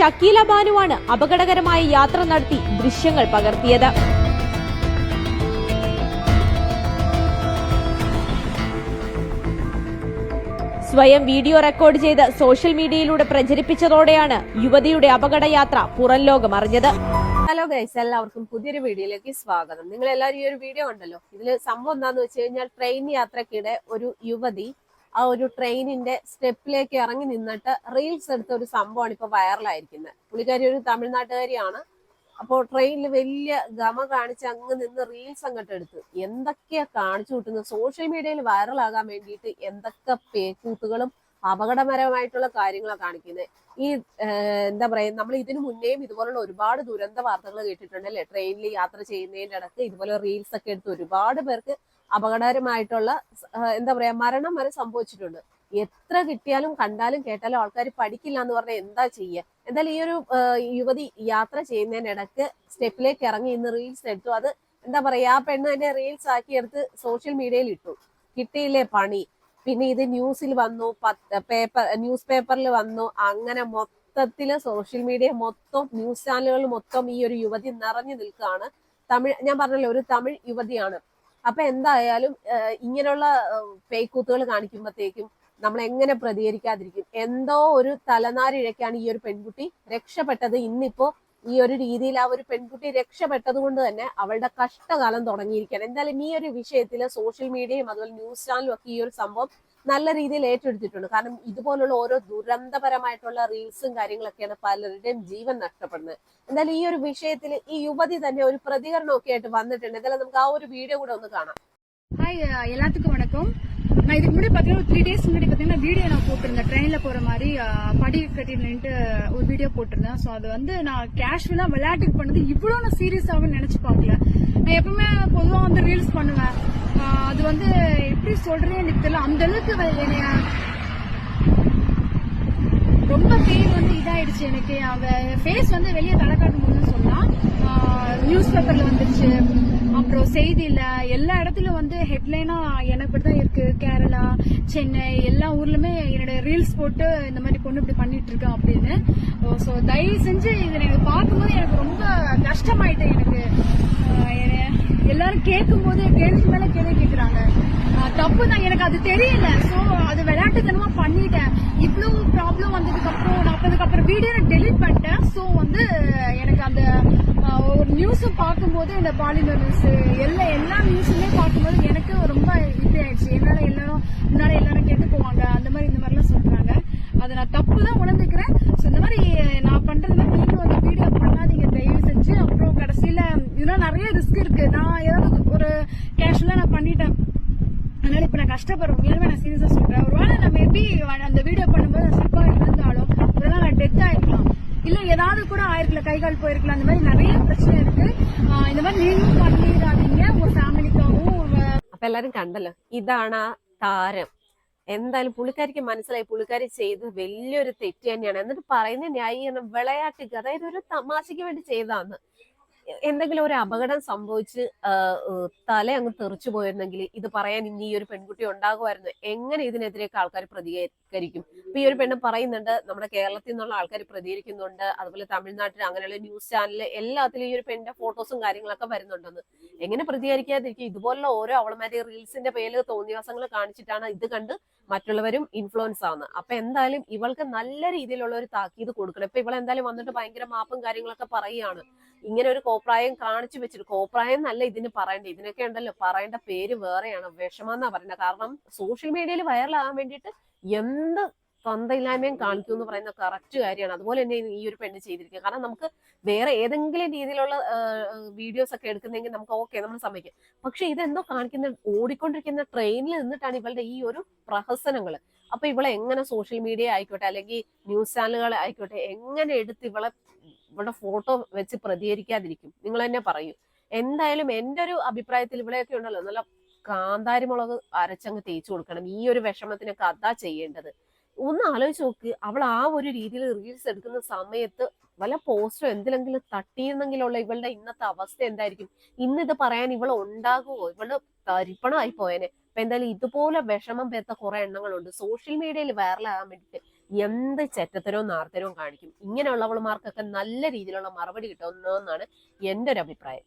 ഷക്കീല ബാനുവാണ് അപകടകരമായ യാത്ര നടത്തി ദൃശ്യങ്ങൾ പകർത്തിയത്. സ്വയം വീഡിയോ റെക്കോർഡ് ചെയ്ത് സോഷ്യൽ മീഡിയയിലൂടെ പ്രചരിപ്പിച്ചതോടെയാണ് യുവതിയുടെ അപകടയാത്ര പുറം ലോകം അറിഞ്ഞത്. ഹലോ ഗൈസ് എല്ലാവർക്കും പുതിയൊരു വീഡിയോയിലേക്ക് സ്വാഗതം. നിങ്ങൾ എല്ലാവരും ഈ ഒരു വീഡിയോ ഉണ്ടല്ലോ ഇതിൽ സംഭവം എന്താന്ന് വെച്ച് കഴിഞ്ഞാൽ ട്രെയിൻ യാത്രക്കിടെ ഒരു യുവതി ആ ഒരു ട്രെയിനിന്റെ സ്റ്റെപ്പിലേക്ക് ഇറങ്ങി നിന്നിട്ട് റീൽസ് എടുത്ത ഒരു സംഭവമാണ് ഇപ്പൊ വൈറലായിരിക്കുന്നത്. പുള്ളിക്കാരി ഒരു തമിഴ്നാട്ടുകാരിയാണ്. അപ്പോൾ ട്രെയിനിൽ വലിയ ഗമ കാണിച്ച് അങ്ങ് നിന്ന് റീൽസ് അങ്ങോട്ട് എടുത്ത്. എന്തൊക്കെയാ കാണിച്ചു കൂട്ടുന്നത്? സോഷ്യൽ മീഡിയയിൽ വൈറലാകാൻ വേണ്ടിയിട്ട് എന്തൊക്കെ പേക്കൂത്തുകളും അപകടകരമായിട്ടുള്ള കാര്യങ്ങളാണ് കാണിക്കുന്നത് ഈ എന്താ പറയാ നമ്മൾ ഇതിനു മുന്നേയും ഇതുപോലുള്ള ഒരുപാട് ദുരന്ത വാർത്തകൾ കേട്ടിട്ടുണ്ട് അല്ലെ? ട്രെയിനിൽ യാത്ര ചെയ്യുന്നതിന്റെ ഇടയ്ക്ക് ഇതുപോലെ റീൽസ് ഒക്കെ എടുത്ത് ഒരുപാട് പേർക്ക് അപകടകരമായിട്ടുള്ള എന്താ പറയാ മരണം വരെ സംഭവിച്ചിട്ടുണ്ട്. എത്ര കിട്ടിയാലും കണ്ടാലും കേട്ടാലും ആൾക്കാർ പഠിക്കില്ല എന്ന് പറഞ്ഞാൽ എന്താ ചെയ്യുക എന്തായാലും ഈ ഒരു യുവതി യാത്ര ചെയ്യുന്നതിനിടക്ക് സ്റ്റെപ്പിലേക്ക് ഇറങ്ങി ഇന്ന് റീൽസ് എടുത്തു. അത് എന്താ പറയാ ആ പെണ്ണ് തന്നെ റീൽസ് ആക്കി എടുത്ത് സോഷ്യൽ മീഡിയയിൽ ഇട്ടു. കിട്ടിയില്ലേ പണി? പിന്നെ ഇത് ന്യൂസിൽ വന്നു പേപ്പർ ന്യൂസ് പേപ്പറിൽ വന്നു. അങ്ങനെ മൊത്തത്തിൽ സോഷ്യൽ മീഡിയ മൊത്തം ന്യൂസ് ചാനലുകൾ മൊത്തം ഈ ഒരു യുവതി നിറഞ്ഞു നിൽക്കുകയാണ്. തമിഴ് ഞാൻ പറഞ്ഞല്ലോ ഒരു തമിഴ് യുവതിയാണ്. അപ്പൊ എന്തായാലും ഇങ്ങനെയുള്ള പേക്കൂത്തുകൾ കാണിക്കുമ്പോഴത്തേക്കും നമ്മൾ എങ്ങനെ പ്രതികരിക്കാതിരിക്കും? എന്തോ ഒരു തലനാരിഴക്കാണ് ഈ ഒരു പെൺകുട്ടി രക്ഷപ്പെട്ടത്. ഇന്നിപ്പോ ഈ ഒരു രീതിയിൽ ആ ഒരു പെൺകുട്ടി രക്ഷപ്പെട്ടത് കൊണ്ട് തന്നെ അവളുടെ കഷ്ടകാലം തുടങ്ങിയിരിക്കുകയാണ്. എന്തായാലും ഈ ഒരു വിഷയത്തിൽ സോഷ്യൽ മീഡിയയും അതുപോലെ ന്യൂസ് ചാനലും ഒക്കെ ഈ ഒരു സംഭവം നല്ല രീതിയിൽ ഏറ്റെടുത്തിട്ടുണ്ട് കാരണം ഇതുപോലുള്ള ഓരോ ദുരന്തപരമായിട്ടുള്ള റീൽസും കാര്യങ്ങളൊക്കെയാണ് പലരുടെയും ജീവൻ നഷ്ടപ്പെടുന്നത് എന്തായാലും ഈ ഒരു വിഷയത്തിൽ ഈ യുവതി തന്നെ ഒരു പ്രതികരണമൊക്കെ ആയിട്ട് വന്നിട്ടുണ്ട് എന്തായാലും നമുക്ക് ആ ഒരു വീഡിയോ കൂടെ ഒന്ന് കാണാം ஹாய் அஹ், எல்லாத்துக்கும் வணக்கம் நான் இதுக்கு முன்னாடி பாத்தீங்கன்னா த்ரீ டேஸ் முன்னாடி பாத்தீங்கன்னா வீடியோ நான் போட்டிருந்தேன் ட்ரெயின்ல போற மாதிரி அஹ், படி கட்டி நின்னுட்டு ஒரு வீடியோ போட்டிருந்தேன் ஸோ அது வந்து நான் கேஷுவலா விளையாட்டுக்கு பண்ணது இவ்வளோ நான் சீரியஸாவும் நினைச்சு பார்க்கல நான் எப்பவுமே பொதுவா வந்து ரீல்ஸ் பண்ணுவேன் அஹ், அது வந்து எப்படி சொல்றேன்னு எனக்கு தெரியல. அந்த அளவுக்கு என்னைய ரொம்ப பெயின் வந்து இதாயிடுச்சு எனக்கு. அவ ஃபேஸ் வந்து வெளியே தலை காட்டும் போதுன்னு சொல்லலாம் நியூஸ் பேப்பர்ல வந்துருச்சு. அப்புறம் செய்தியில எல்லா இடத்துலயும் வந்து ஹெட்லைனா எனக்கு தான் இருக்கு. கேரளா சென்னை எல்லா ஊர்லயுமே என்னோட ரீல்ஸ் போட்டு இந்த மாதிரி பொண்ணு இப்படி பண்ணிட்டு இருக்கேன் அப்படின்னு. ஸோ தயவு செஞ்சு இதை எனக்கு பார்க்கும்போது எனக்கு ரொம்ப கஷ்டமாயிட்டு எனக்கு. எல்லாரும் கேட்கும் போது கேள்வி மேல கேள்வி கேட்கிறாங்க தப்பு தான். எனக்கு அது தெரியல. சோ அது விளையாட்டுத்தனமா பண்ணிட்டேன். இவ்வளவு ப்ராப்ளம் வந்ததுக்கு அப்புறம் நான் அப்பதுக்கு அப்புறம் வீடியோ நான் டெலிட் பண்ணிட்டேன். சோ வந்து எனக்கு அந்த ஒரு நியூஸும் பார்க்கும்போது இந்த பாலிமர் நியூஸ் எல்லா எல்லா நியூஸுமே பார்க்கும்போது எனக்கு ரொம்ப இது ஆயிடுச்சு. என்னால எல்லாரும் முன்னாடி எல்லாரும் அதனால இப்ப நான் கஷ்டப்படுறேன் உண்மையாலுமே நான் சீரியஸா சொல்றேன் ஒருவேளை நான் மேபி அந்த வீடியோ பண்ணும்போது நான் ஸ்லிப்பா இருந்தாலும் ஒருவேளை நான் டெத் ஆயிருக்கலாம் இல்ல ஏதாவது கூட ஆயிருக்கல கை கால் போயிருக்கலாம் அந்த மாதிரி நிறைய பிரச்சனை இருக்கு ஆஹ் இந்த மாதிரி நீங்களும் பண்ணிடாதீங்க உங்க ஃபேமிலிக்காகவும் അപ്പൊ എല്ലാരും കണ്ടല്ലോ ഇതാണ് ആ താരം എന്തായാലും പുള്ളിക്കാരിക്ക് മനസ്സിലായി പുള്ളിക്കാരി ചെയ്ത് വലിയൊരു തെറ്റ് തന്നെയാണ് എന്നിട്ട് പറയുന്ന ന്യായീകരണം വിളയാട്ടിക്ക് അതായത് ഒരു തമാശയ്ക്ക് വേണ്ടി ചെയ്തതാന്ന് എന്തെങ്കിലും ഒരു അപകടം സംഭവിച്ച് തല അങ്ങ് തെറിച്ചു പോയിരുന്നെങ്കിൽ ഇത് പറയാൻ ഇനി ഈ ഒരു പെൺകുട്ടി ഉണ്ടാകുമായിരുന്നു. എങ്ങനെ ഇതിനെതിരെയൊക്കെ ആൾക്കാർ പ്രതികരിക്കും? ഇപ്പൊ ഈ ഒരു പെണ്ണ് പറയുന്നുണ്ട് നമ്മുടെ കേരളത്തിൽ നിന്നുള്ള ആൾക്കാർ പ്രതികരിക്കുന്നുണ്ട് അതുപോലെ തമിഴ്നാട്ടിൽ അങ്ങനെയുള്ള ന്യൂസ് ചാനൽ എല്ലാത്തിലും ഈ ഒരു പെണ്ണിന്റെ ഫോട്ടോസും കാര്യങ്ങളൊക്കെ വരുന്നുണ്ടെന്ന്. എങ്ങനെ പ്രതികരിക്കാതിരിക്കും? ഇതുപോലുള്ള ഓരോ അവളമാരെ റീൽസിന്റെ പേരിൽ തോന്നിയാസങ്ങൾ കാണിച്ചിട്ടാണ് ഇത് കണ്ട് മറ്റുള്ളവരും ഇൻഫ്ലുവൻസ് ആവുന്നത് അപ്പൊ എന്തായാലും ഇവൾക്ക് നല്ല രീതിയിലുള്ള ഒരു താക്കീത് കൊടുക്കണം. ഇപ്പൊ ഇവൾ എന്തായാലും വന്നിട്ട് ഭയങ്കര മാപ്പും കാര്യങ്ങളൊക്കെ പറയുകയാണ്. ഇങ്ങനെ ഒരു കോപ്രായം കാണിച്ചു വെച്ചിട്ട് കോപ്രായം എന്നല്ല ഇതിന് പറയേണ്ടത്. ഇതിനൊക്കെ ഉണ്ടല്ലോ പറയേണ്ട പേര് വേറെയാണ്. വിഷമം എന്നാ പറയുന്നത് കാരണം സോഷ്യൽ മീഡിയയിൽ വൈറലാകാൻ വേണ്ടിയിട്ട് എന്ത് സ്വന്തമില്ലായ്മയും കാണിക്കും എന്ന് പറയുന്ന കറക്റ്റ് കാര്യമാണ്. അതുപോലെ തന്നെ ഈ ഒരു പെണ്ണ് ചെയ്തിരിക്കുക കാരണം നമുക്ക് വേറെ ഏതെങ്കിലും രീതിയിലുള്ള വീഡിയോസ് ഒക്കെ എടുക്കുന്നെങ്കിൽ നമുക്ക് ഓക്കെ നമ്മൾ സമ്മതിക്കും. പക്ഷെ ഇതെന്തോ കാണിക്കുന്ന ഓടിക്കൊണ്ടിരിക്കുന്ന ട്രെയിനിൽ നിന്നിട്ടാണ് ഇവളുടെ ഈ ഒരു പ്രഹസനങ്ങൾ അപ്പൊ ഇവളെ എങ്ങനെ സോഷ്യൽ മീഡിയ ആയിക്കോട്ടെ അല്ലെങ്കിൽ ന്യൂസ് ചാനലുകൾ ആയിക്കോട്ടെ എങ്ങനെ എടുത്ത് ഇവളെ ഇവളുടെ ഫോട്ടോ വെച്ച് പ്രതികരിക്കാതിരിക്കും? നിങ്ങൾ തന്നെ പറയൂ. എന്തായാലും എന്റെ ഒരു അഭിപ്രായത്തിൽ ഇവിടെയൊക്കെ ഉണ്ടല്ലോ നല്ല കാന്താരി മുളക് അരച്ചങ്ങ് തേച്ചു കൊടുക്കണം. ഈ ഒരു വിഷമത്തിനൊക്കെ അതാ ചെയ്യേണ്ടത്. ഒന്ന് ആലോചിച്ച് നോക്ക്. അവൾ ആ ഒരു രീതിയിൽ റീൽസ് എടുക്കുന്ന സമയത്ത് വല്ല പോസ്റ്റോ എന്തിലെങ്കിലും തട്ടിയിരുന്നെങ്കിലുള്ള ഇവളുടെ ഇന്നത്തെ അവസ്ഥ എന്തായിരിക്കും? ഇന്ന് ഇത് പറയാൻ ഇവൾ ഉണ്ടാകുമോ ഇവൾ തരിപ്പണമായി പോയേനെ. അപ്പൊ എന്തായാലും ഇതുപോലെ വിഷമം പേർത്ത കുറെ എണ്ണങ്ങളുണ്ട്. സോഷ്യൽ മീഡിയയിൽ വൈറലാകാൻ വേണ്ടിയിട്ട് എന്ത് ചെറ്റത്തരവും നാർത്തരവും കാണിക്കും. ഇങ്ങനെയുള്ളവളുമാർക്കൊക്കെ നല്ല രീതിയിലുള്ള മറുപടി കിട്ടുമെന്നാണ് എന്റെ ഒരു അഭിപ്രായം.